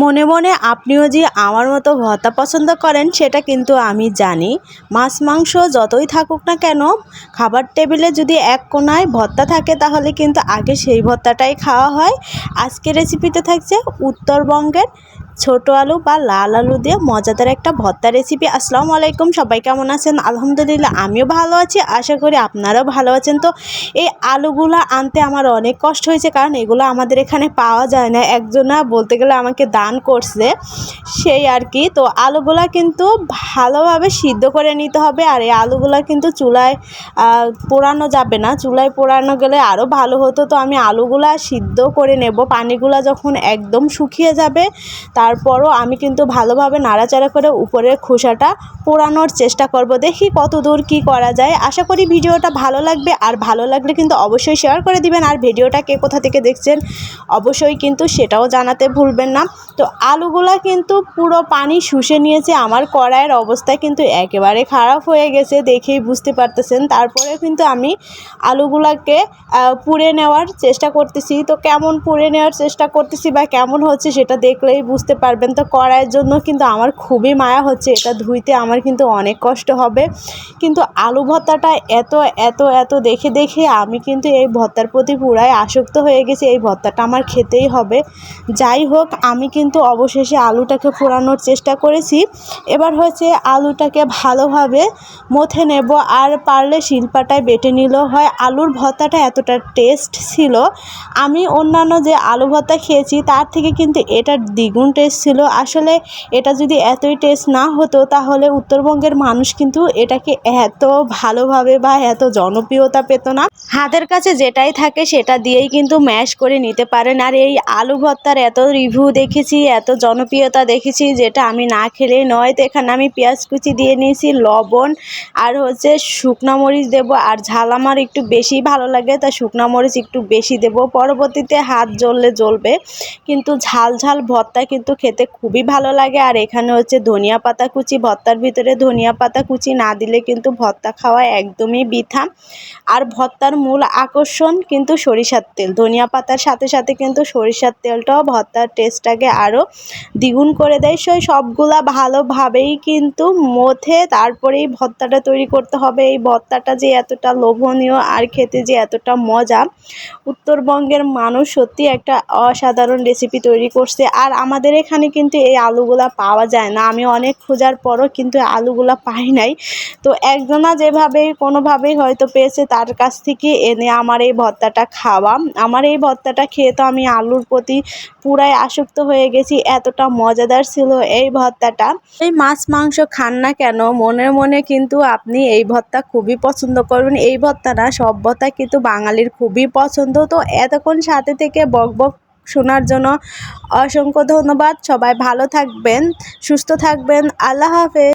মনে মনে আপনিও যে আমার মতো ভর্তা পছন্দ করেন, সেটা কিন্তু আমি জানি। মাছ, মাংস যতই থাকুক না কেন, খাবার টেবিলে যদি এক কোনায় ভর্তা থাকে, তাহলে কিন্তু আগে সেই ভর্তাটাই খাওয়া হয়। আজকে রেসিপিতে থাকছে উত্তরবঙ্গের ছোট আলু বা লাল আলু দিয়ে মজাদার একটা ভর্তা রেসিপি আসসালামু আলাইকুম, সবাই কেমন আছেন? আলহামদুলিল্লাহ, আমিও ভালো আছি। আশা করি আপনারাও ভালো আছেন। তো এই আলুগুলো আনতে আমার অনেক কষ্ট হয়েছে, কারণ এগুলো আমাদের এখানে পাওয়া যায় না। একজনা বলতে গেলে আমাকে দান করছে, সেই আর কি। তো আলুগুলা কিন্তু ভালোভাবে সিদ্ধ করে নিতে হবে, আর এই আলুগুলা কিন্তু চুলায় পোড়ানো যাবে না। চুলায় পোড়ানো গেলে আরও ভালো হতো। তো আমি আলুগুলা সিদ্ধ করে নেব। পানিগুলা যখন একদম শুকিয়ে যাবে তারপরও আমি কিন্তু ভালোভাবে নাড়াচাড়া করে উপরের খোসাটা পোড়ানোর চেষ্টা করব। দেখি কত দূর কী করা যায়। আশা করি ভিডিওটা ভালো লাগবে। আর ভালো লাগলে কিন্তু অবশ্যই শেয়ার করে দিবেন। আর ভিডিওটা কে কোথা থেকে দেখছেন অবশ্যই কিন্তু সেটাও জানাতে ভুলবেন না। তো আলুগুলা কিন্তু পুরো পানি শুষে নিয়েছে। আমার কড়াইয়ের অবস্থা কিন্তু একেবারে খারাপ হয়ে গেছে দেখেই বুঝতে পারতেছেন। তারপরে কিন্তু আমি আলুগুলাকে পুড়ে নেওয়ার চেষ্টা করতেছি। তো কেমন পুড়ে নেওয়ার চেষ্টা করতেছি বা কেমন হচ্ছে সেটা দেখলেই বুঝতে পারবেন। তো কড়াইয়ের জন্য কিন্তু আমার খুবই মায়া হচ্ছে। এটা ধুইতে আমার কিন্তু অনেক কষ্ট হবে। কিন্তু আলু ভর্তাটা এত এত এত দেখে দেখে আমি কিন্তু এই ভর্তার প্রতি পুরাই আসক্ত হয়ে গেছি। এই ভর্তাটা আমার খেতেই হবে। যাই হোক, আমি কিন্তু অবশেষে আলুটাকে পোড়ানোর চেষ্টা করেছি। এবার হচ্ছে আলুটাকে ভালোভাবে মথে নেব। আর পারলে শিল্পাটায় বেটে নিলেও হয়। আলুর ভর্তাটা এতটা টেস্ট ছিল। আমি অন্যান্য যে আলু ভর্তা খেয়েছি, তার থেকে কিন্তু এটার দ্বিগুণ টেস্ট ছিল। আসলে এটা যদি এতই টেস্ট না হতো, তাহলে উত্তরবঙ্গের মানুষ কিন্তু এটাকে এত ভালোভাবে বা এত জনপ্রিয়তা পেত না। হাতের কাছে যেটাই থাকে সেটা দিয়েই কিন্তু ম্যাশ করে নিতে পারেন। আর এই আলু ভর্তার এত রিভিউ দেখেছি, এত জনপ্রিয়তা দেখেছি যেটা আমি না খেলেই নয়। তো এখানে আমি পেঁয়াজ কুচি দিয়ে নিয়েছি, লবণ আর হচ্ছে শুকনো মরিচ দেবো। আর ঝাল আমার একটু বেশি ভালো লাগে, তা শুকনো মরিচ একটু বেশি দেবো। পরবর্তীতে হাত জ্বললে জ্বলবে। কিন্তু ঝাল ঝাল ভর্তা কিন্তু খেতে খুবই ভালো লাগে। আর এখানে হচ্ছে ধনিয়া পাতা কুচি, ভর্তার ভিতরে ধনিয়া পাতা কুচি না দিলে কিন্তু ভর্তা খাওয়া একদমই বৃথা। আর ভর্তার মূল আকর্ষণ কিন্তু সরিষার তেল। ধনিয়া পাতার সাথে সাথে কিন্তু সরিষার তেলটাও ভর্তার টেস্টটাকে আরও দ্বিগুণ করে দেয়। সেই সবগুলা ভালোভাবেই কিন্তু মথে তারপরেই ভর্তাটা তৈরি করতে হবে। এই ভর্তাটা যে এতটা লোভনীয় আর খেতে যে এতটা মজা, উত্তরবঙ্গের মানুষ সত্যি একটা অসাধারণ রেসিপি তৈরি করছে। আর আমাদের এখানে কিন্তু এই আলুগুলা পাওয়া যায় না। আমি অনেক খোঁজার পরও কিন্তু আলুগুলা পাই নাই। তো একজনা যেভাবে কোনোভাবেই হয়তো পেয়েছে তার কাছ থেকে এনে আমার এই ভর্তাটা খাওয়া। আমার এই ভর্তাটা খেয়ে তো আমি আলুর প্রতি পুরাই আসক্ত হয়ে গেছি, এতটা মজাদার ছিল এই ভর্তাটা। এই মাছ মাংস খান না কেন? মনে মনে কিন্তু আপনি এই ভর্তা খুবই পছন্দ করবেন। এই ভর্তা না সব ভর্তা কিন্তু বাঙালির খুবই পছন্দ। তো এতক্ষণ সাথে থেকে বক বক শোনার জন্য অসংখ্য ধন্যবাদ। সবাই ভালো থাকবেন সুস্থ থাকবেন। আল্লাহ হাফেজ।